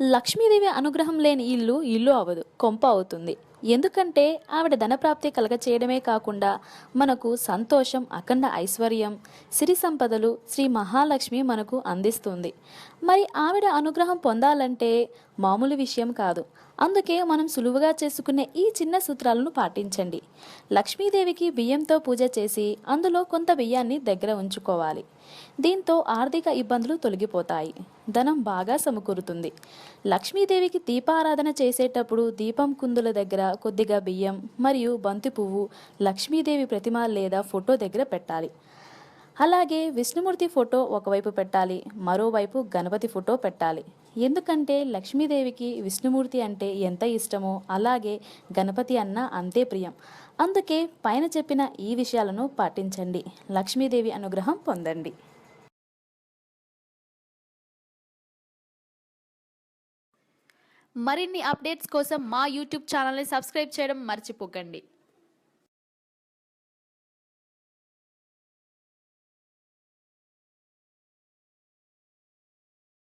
లక్ష్మీదేవి అనుగ్రహం లేని ఇల్లు ఇల్లు అవదు కొంప అవుతుంది. ఎందుకంటే ఆవిడ ధనప్రాప్తి కలగ చేయడమే కాకుండా మనకు సంతోషం అఖండ ఐశ్వర్యం సిరి సంపదలు శ్రీ మహాలక్ష్మి మనకు అందిస్తుంది. మరి ఆవిడ అనుగ్రహం పొందాలంటే మామూలు విషయం కాదు. అందుకే మనం సులువుగా చేసుకునే ఈ చిన్న సూత్రాలను పాటించండి. లక్ష్మీదేవికి బియ్యంతో పూజ చేసి అందులో కొంత బియ్యాన్ని దగ్గర ఉంచుకోవాలి. దీంతో ఆర్థిక ఇబ్బందులు తొలగిపోతాయి. ధనం బాగా సమకూరుతుంది. లక్ష్మీదేవికి దీపారాధన చేసేటప్పుడు దీపం కుందుల దగ్గర కొద్దిగా బియ్యం మరియు బంతి పువ్వు లక్ష్మీదేవి ప్రతిమ లేదా ఫోటో దగ్గర పెట్టాలి. అలాగే విష్ణుమూర్తి ఫోటో ఒకవైపు పెట్టాలి మరోవైపు గణపతి ఫోటో పెట్టాలి. ఎందుకంటే లక్ష్మీదేవికి విష్ణుమూర్తి అంటే ఎంత ఇష్టమో అలాగే గణపతి అన్న అంతే ప్రియం. అందుకే పైన చెప్పిన ఈ విషయాలను పాటించండి. లక్ష్మీదేవి అనుగ్రహం పొందండి. మరిన్ని అప్డేట్స్ కోసం మా యూట్యూబ్ ఛానల్ని సబ్స్క్రైబ్ చేయడం మర్చిపోకండి.